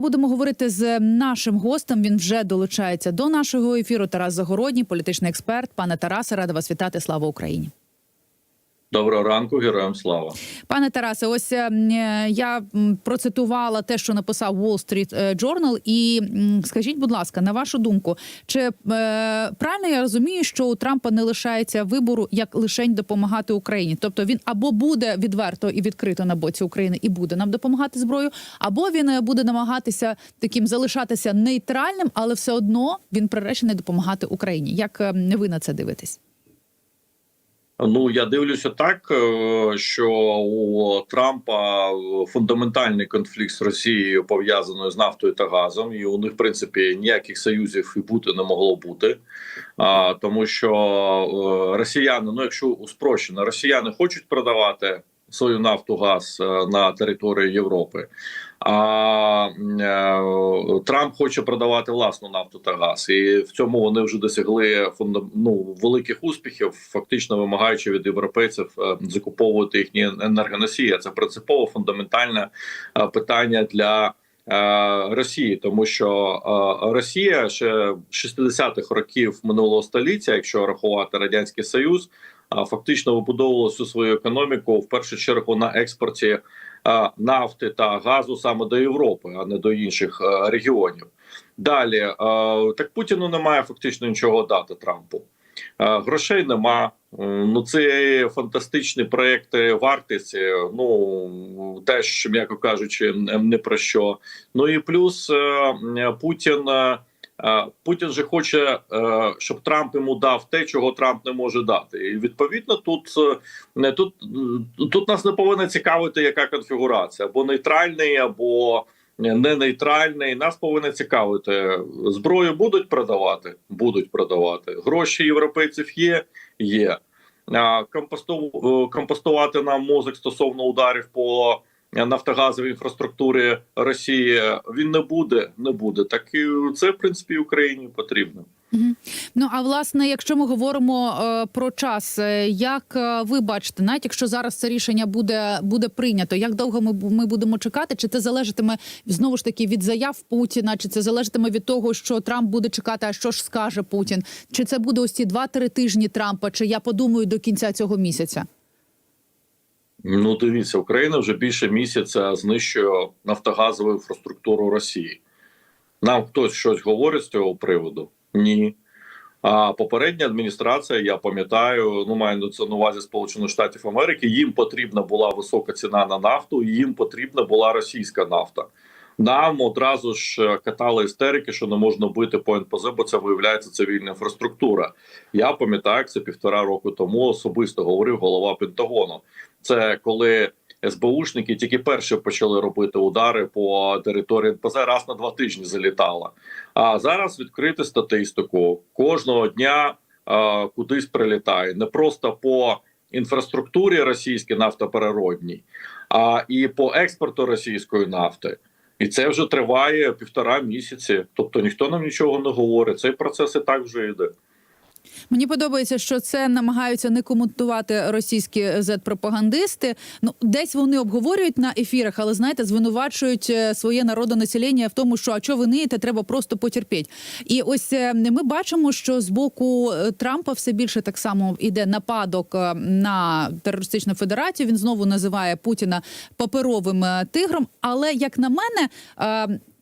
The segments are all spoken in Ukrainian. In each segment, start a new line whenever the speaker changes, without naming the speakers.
Будемо говорити з нашим гостем. Він вже долучається до нашого ефіру. Тарас Загородній, політичний експерт. Пане Тарасе, рада вас вітати. Слава Україні.
Доброго ранку, героям слава.
Пане Тарасе, ось е, я процитувала те, що написав Wall Street е, Journal. І скажіть, будь ласка, на вашу думку, чи е, правильно я розумію, що у Трампа не лишається вибору як лишень допомагати Україні? Тобто він або буде відверто і відкрито на боці України і буде нам допомагати зброю, або він е, буде намагатися таким залишатися нейтральним, але все одно він приречений допомагати Україні. Як е, ви на це дивитесь?
Ну я дивлюся так, е, що у Трампа фундаментальний конфлікт з Росією пов'язаний з нафтою та газом, і у них в принципі ніяких союзів і бути не могло бути. А, тому що е, росіяни, ну якщо спрощено, росіяни хочуть продавати свою нафту газ е, на території Європи. А е, Трамп хоче продавати власну нафту та газ, і в цьому вони вже досягли ну, великих успіхів, фактично вимагаючи від європейців е, закуповувати їхні енергоносії. Це принципово фундаментальне питання для. Росії, тому що Росія ще 60-х років минулого століття, якщо рахувати радянський союз, фактично вибудовувала всю свою економіку в першу чергу на експорті нафти та газу саме до Європи, а не до інших регіонів. Далі так Путіну немає фактично нічого дати Трампу. Грошей нема. Ну, це фантастичні проекти вартості. Ну теж, м'яко кажучи, не про що. Ну і плюс е, Путін. Е, Путін же хоче, е, щоб Трамп йому дав те, чого Трамп не може дати. І відповідно тут е, не тут, тут нас не повинна цікавити, яка конфігурація або нейтральний, або не нейтральний. Нас повинна цікавити зброю будуть продавати, будуть продавати. Гроші європейців є, є. Компостувати нам мозок стосовно ударів по нафтогазовій інфраструктурі Росії він не буде, не буде. Так і це в принципі Україні потрібно.
Ну а власне, якщо ми говоримо е, про час, е, як е, ви бачите, навіть якщо зараз це рішення буде буде прийнято, як довго ми, ми будемо чекати? Чи це залежатиме знову ж таки від заяв Путіна? Чи це залежатиме від того, що Трамп буде чекати? А що ж скаже Путін? Чи це буде ось ці два-три тижні Трампа? Чи я подумаю до кінця цього місяця?
Ну дивіться, Україна вже більше місяця знищує нафтогазову інфраструктуру Росії. Нам хтось щось говорить з цього приводу? Ні. А попередня адміністрація, я пам'ятаю, ну маю це на увазі Сполучених Штатів Америки. Їм потрібна була висока ціна на нафту, їм потрібна була російська нафта. Нам одразу ж е, катали істерики, що не можна бити по НПЗ, бо це виявляється цивільна інфраструктура. Я пам'ятаю, як це півтора року тому особисто говорив голова Пентагону. Це коли СБУшники тільки перші почали робити удари по території НПЗ раз на два тижні залітала. А зараз відкрити статистику кожного дня а, кудись прилітає не просто по інфраструктурі російській нафтопереродній, а і по експорту російської нафти. І це вже триває півтора місяці. Тобто ніхто нам нічого не говорить. Цей процес і так вже йде.
Мені подобається, що це намагаються не коментувати російські зет-пропагандисти. Ну десь вони обговорюють на ефірах, але знаєте, звинувачують е, своє народонаселення в тому, що а що ви ниєте, треба просто потерпіть. І ось е, ми бачимо, що з боку е, Трампа все більше так само іде нападок на терористичну федерацію. Він знову називає Путіна паперовим тигром. Але як на мене.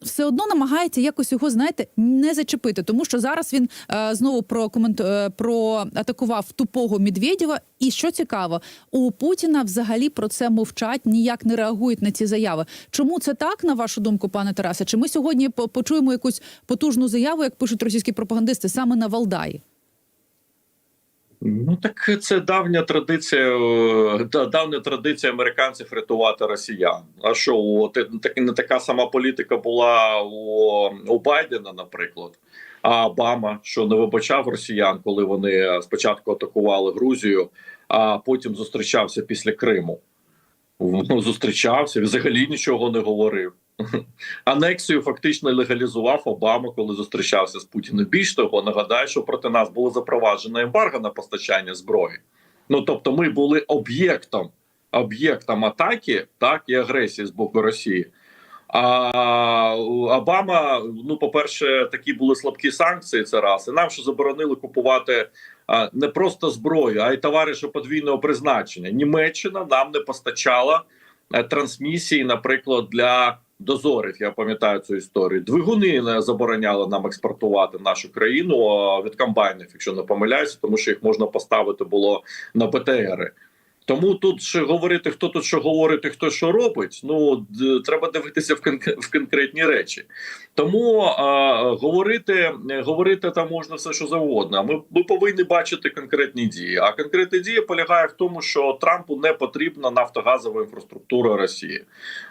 Все одно намагається якось його, знаєте, не зачепити, тому що зараз він е, знову прокомент... е, проатакував тупого Медведєва. І що цікаво, у Путіна взагалі про це мовчать, ніяк не реагують на ці заяви. Чому це так, на вашу думку, пане Тарасе? Чи ми сьогодні почуємо якусь потужну заяву, як пишуть російські пропагандисти, саме на Валдаї?
Ну так це давня традиція, е, давня традиція американців рятувати росіян. А що так не така сама політика була у, у Байдена, наприклад. А Обама, що не вибачав росіян, коли вони спочатку атакували Грузію, а потім зустрічався після Криму. Ну, зустрічався, взагалі нічого не говорив. Анексію фактично легалізував Обама, коли зустрічався з Путіним. Більш того, нагадаю, що проти нас було запроваджено ембарго на постачання зброї. Ну тобто, ми були об'єктом об'єктом атаки, так і агресії з боку Росії. А Обама, ну по-перше, такі були слабкі санкції. Це раз і нам ще заборонили купувати а, не просто зброю, а й товариша подвійного призначення. Німеччина нам не постачала е, трансмісії, наприклад, для дозорів. Я пам'ятаю цю історію. Двигуни не забороняли нам експортувати в нашу країну від комбайнів, якщо не помиляюся, тому що їх можна поставити було на БТРи. Тому тут ще говорити, хто тут що говорить, і хто що робить. Ну д- треба дивитися в конк- в конкретні речі. Тому а, говорити, говорити там можна все, що завгодно. Ми, ми повинні бачити конкретні дії. А конкретна дія полягає в тому, що Трампу не потрібна нафтогазова інфраструктура Росії.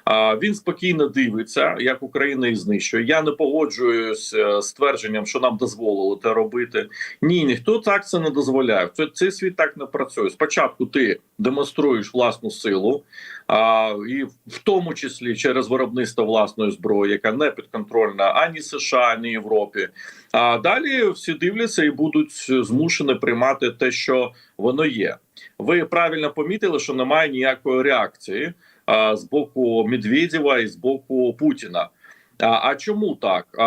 А він спокійно дивиться, як Україна їх знищує. Я не погоджуюсь е, з твердженням, що нам дозволили це робити. Ні, ніхто так це не дозволяє. Це цей світ так не працює. Спочатку ти демонструєш власну силу, а, і в тому числі через виробництво власної зброї, яка не підконтрольна ані США, ані Європі. А далі всі дивляться і будуть змушені приймати те, що воно є. Ви правильно помітили, що немає ніякої реакції а, з боку Медведєва і з боку Путіна. А, а чому так? А,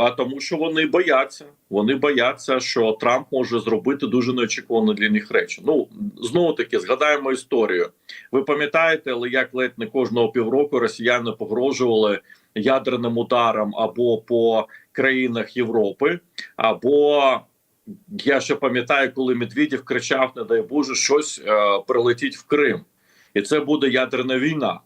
а тому, що вони бояться. Вони бояться, що Трамп може зробити дуже неочікувані для них речі. Ну знову таки згадаємо історію. Ви пам'ятаєте, але як ледь не кожного півроку росіяни погрожували ядерним ударом або по країнах Європи, або я ще пам'ятаю, коли Медведєв кричав: не дай Боже, щось е, прилетіть в Крим, і це буде ядерна війна.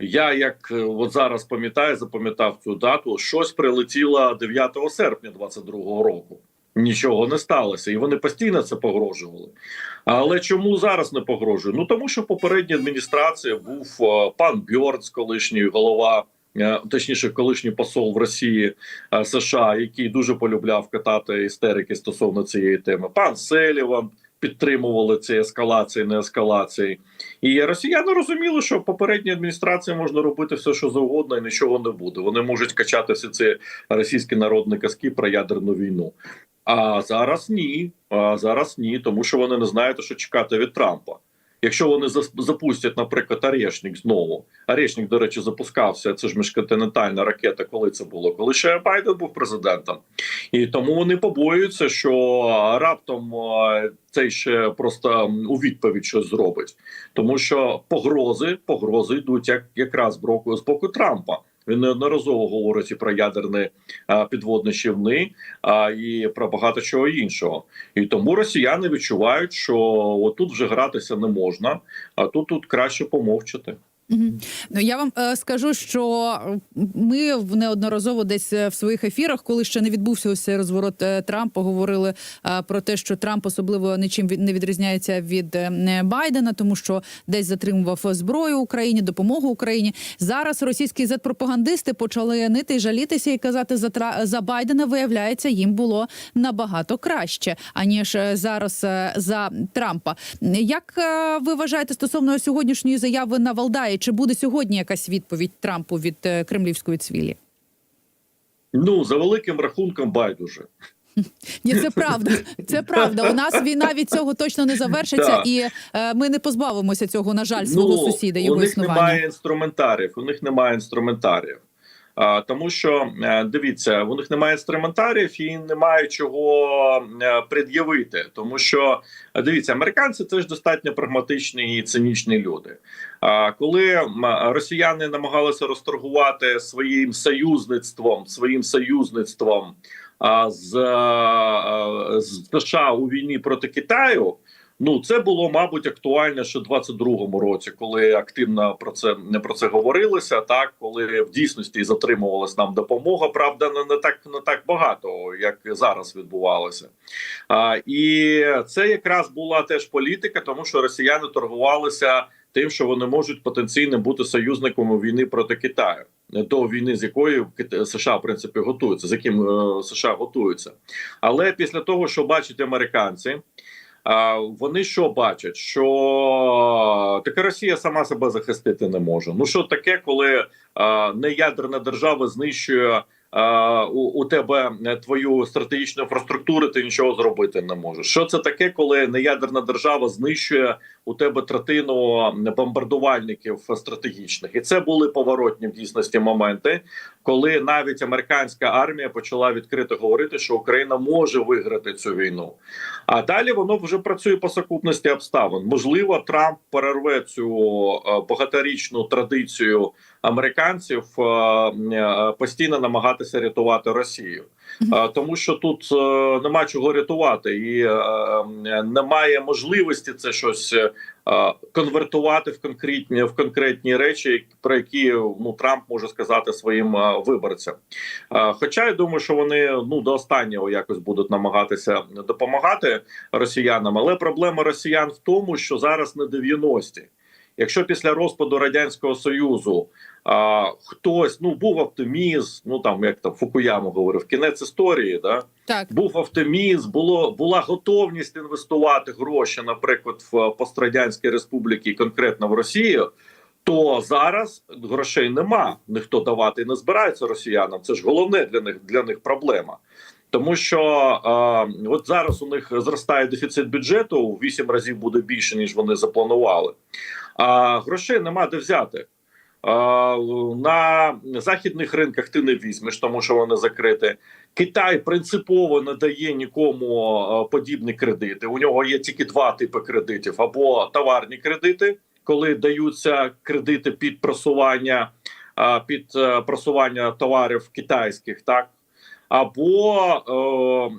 Я як е, от зараз пам'ятаю, запам'ятав цю дату. Щось прилетіло 9 серпня 22-го року. Нічого не сталося, і вони постійно це погрожували. Але чому зараз не погрожує? Ну тому що в попередній адміністрації був е, пан Бьорц, колишній голова, е, точніше, колишній посол в Росії США, який дуже полюбляв катати істерики стосовно цієї теми. Пан Селіван підтримували ці ескалації, не ескалації. І росіяни розуміли, що попередній адміністрації можна робити все, що завгодно, і нічого не буде. Вони можуть качати всі ці російські народні казки про ядерну війну. А зараз ні. А зараз ні, тому що вони не знають, що чекати від Трампа. Якщо вони запустять, наприклад, Орешник знову. Орешник, до речі, запускався. Це ж міжконтинентальна ракета. Коли це було? Коли ще Байден був президентом. І тому вони побоюються, що раптом цей ще просто у відповідь щось зробить, тому що погрози, погрози йдуть як якраз з боку Трампа. Він неодноразово говорить і про ядерні а, підводні човни, а і про багато чого іншого. І тому росіяни відчувають, що отут вже гратися не можна, а тут тут краще помовчати.
Ну я вам е, скажу, що ми неодноразово десь е, в своїх ефірах, коли ще не відбувся ось цей розворот е, Трампа, говорили е, про те, що Трамп особливо нічим від- не відрізняється від е, Байдена, тому що десь затримував зброю Україні, допомогу Україні. Зараз російські зет-пропагандисти почали нити і жалітися і казати за Тра- за Байдена. Виявляється, їм було набагато краще аніж е, зараз е, за Трампа. Як е, ви вважаєте стосовно сьогоднішньої заяви на Валдаї? Чи буде сьогодні якась відповідь Трампу від е, кремлівської цвілі?
Ну за великим рахунком байдуже.
Ні, це правда. Це правда. У нас війна від цього точно не завершиться, і е, ми не позбавимося цього, на жаль, свого сусіда. Його
Ну, у них
існування.
немає інструментарів. У них немає інструментарів. Тому що е, дивіться, у них немає інструментарів і немає чого е, пред'явити. Тому що дивіться, американці це ж достатньо прагматичні і цинічні люди. А коли росіяни намагалися розторгувати своїм союзництвом, своїм союзництвом з, е, з США у війні проти Китаю. Ну, це було, мабуть, актуально ще в 22-му році, коли активно про це не про це говорилося. Так, коли в дійсності затримувалась нам допомога, правда, не, не так не так багато, як зараз відбувалося. А, і це якраз була теж політика, тому що росіяни торгувалися тим, що вони можуть потенційно бути союзником війни проти Китаю. До війни, з якою США в принципі готуються, з яким е, США готуються, але після того, що бачать американці, вони що бачать? Що таке Росія сама себе захистити не може. Ну що таке, коли неядерна держава знищує у, тебе е, твою стратегічну інфраструктуру, ти нічого зробити не можеш. Що це таке, коли неядерна держава знищує у тебе третину бомбардувальників стратегічних, і це були поворотні в дійсності моменти, коли навіть американська армія почала відкрито говорити, що Україна може виграти цю війну. А далі воно вже працює по сукупності обставин. Можливо, Трамп перерве цю е, багаторічну традицію американців е, е, постійно намагатися рятувати Росію. Е, Тому що тут е, нема чого рятувати, і е, немає можливості це щось конвертувати в конкретні в конкретні речі, про які ну Трамп може сказати своїм виборцям. Хоча я думаю, що вони ну до останнього якось будуть намагатися допомагати росіянам, але проблема росіян в тому, що зараз не 90-ті. Якщо після розпаду радянського союзу а, хтось ну був оптимізм, ну там як там Фукуяма говорив, кінець історії, да
Так.
був оптимізм, було була готовність інвестувати гроші, наприклад, в пострадянські республіки, конкретно в Росію. То зараз грошей нема. Ніхто давати не збирається росіянам. Це ж головне для них для них проблема. Тому що е, от зараз у них зростає дефіцит бюджету у 8 разів буде більше ніж вони запланували. А грошей нема де взяти. На західних ринках ти не візьмеш, тому що вони закриті. Китай принципово не дає нікому подібні кредити. У нього є тільки два типи кредитів: або товарні кредити, коли даються кредити під просування, під е, просування товарів китайських, так. Або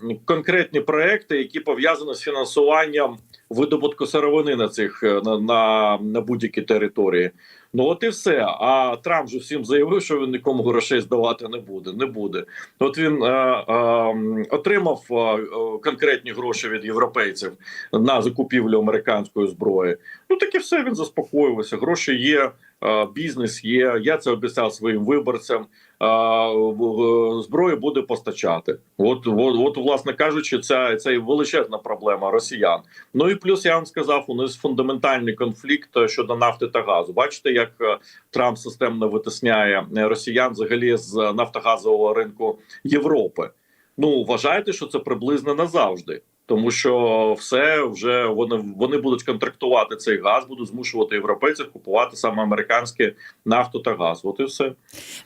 е, конкретні проекти, які пов'язані з фінансуванням видобутку сировини на цих е, на, на, на будь-якій території. Ну от і все. А Трамп же всім заявив, що він нікому грошей здавати не буде. Не буде. От він е, е, отримав е, конкретні гроші від європейців на закупівлю американської зброї. Ну так і все він заспокоювався. Гроші є, е, бізнес є. Я це обіцяв своїм виборцям. Е, зброю буде постачати. От, от, от, власне кажучи, це, це величезна проблема росіян. Ну і плюс я вам сказав, у нас фундаментальний конфлікт щодо нафти та газу. Бачите, як е, Трамп системно витисняє е, росіян взагалі з нафтогазового ринку Європи. Ну вважайте, що це приблизно назавжди. Тому що все вже вони вони будуть контрактувати цей газ, будуть змушувати європейців купувати саме американське нафту та газ. От і все.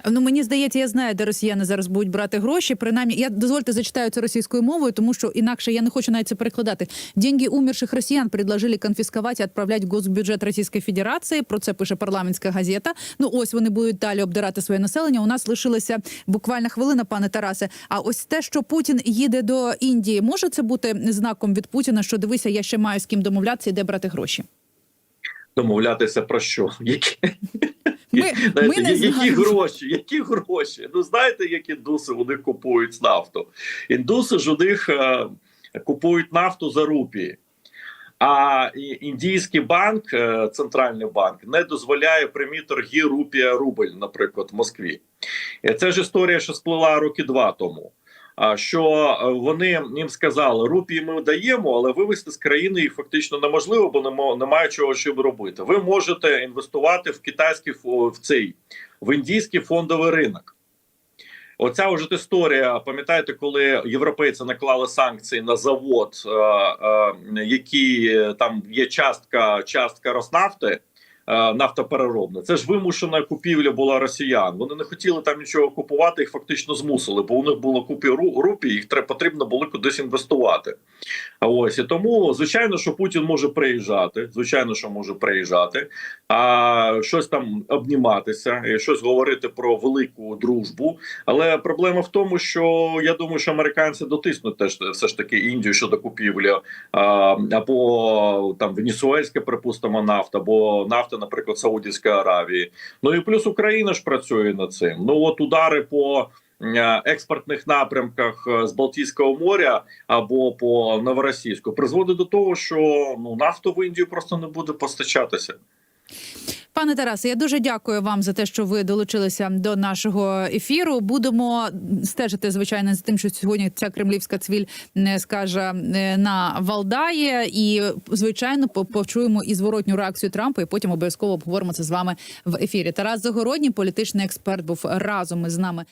Ну мені здається, я знаю, де росіяни зараз будуть брати гроші. Принаймні, я дозвольте зачитаю це російською мовою, тому що інакше я не хочу навіть це перекладати. Деньги умерших росіян предложили конфісковать і відправляти в госбюджет Російської Федерації. Про це пише парламентська газета. Ну ось вони будуть далі обдирати своє населення. У нас лишилася буквально хвилина, пане Тарасе. А ось те, що Путін їде до Індії, може це бути знаком від Путіна, що дивися, я ще маю з ким домовлятися і де брати гроші.
Домовлятися про що? Які,
Ми,
знаєте,
ми не
які
знаємо.
гроші? Які гроші? Ну знаєте, як індуси вони купують нафту? Індуси ж у них е, купують нафту за рупії. А індійський банк, е, центральний банк, не дозволяє прямі торги рупія рубль, наприклад, в Москві. Це ж історія, що сплила роки два тому. Що е, вони їм сказали, рупії ми даємо, але вивезти з країни їх фактично неможливо, бо нема- немає чого щоб робити. Ви можете інвестувати в китайський в цей в індійський фондовий ринок. Оця вже історія. Пам'ятаєте, коли європейці наклали санкції на завод, е, е, який там є частка, частка Роснафти. Е, Нафтопереробна, це ж вимушена купівля була росіян. Вони не хотіли там нічого купувати, їх фактично змусили, бо у них було купі рупі, їх потрібно було кудись інвестувати. Ось і тому, звичайно, що Путін може приїжджати. Звичайно, що може приїжджати, а щось там обніматися, і щось говорити про велику дружбу. Але проблема в тому, що я думаю, що американці дотиснуть теж все ж таки Індію щодо купівлі або там венесуельська, припустимо, нафта, або нафта, наприклад, Саудівської Аравії. Ну і плюс Україна ж працює над цим. Ну от удари по. Е, Експортних напрямках е, з Балтійського моря або по новоросійську призводить до того, що ну нафту в Індію просто не буде постачатися.
Пане Тарасе, я дуже дякую вам за те, що ви долучилися до нашого ефіру. Будемо стежити звичайно за тим, що сьогодні ця кремлівська цвіль не скаже е, на Валдаї, і звичайно по- почуємо і зворотню реакцію Трампа. І потім обов'язково обговоримо це з вами в ефірі. Тарас Загородній, політичний експерт, був разом із нами.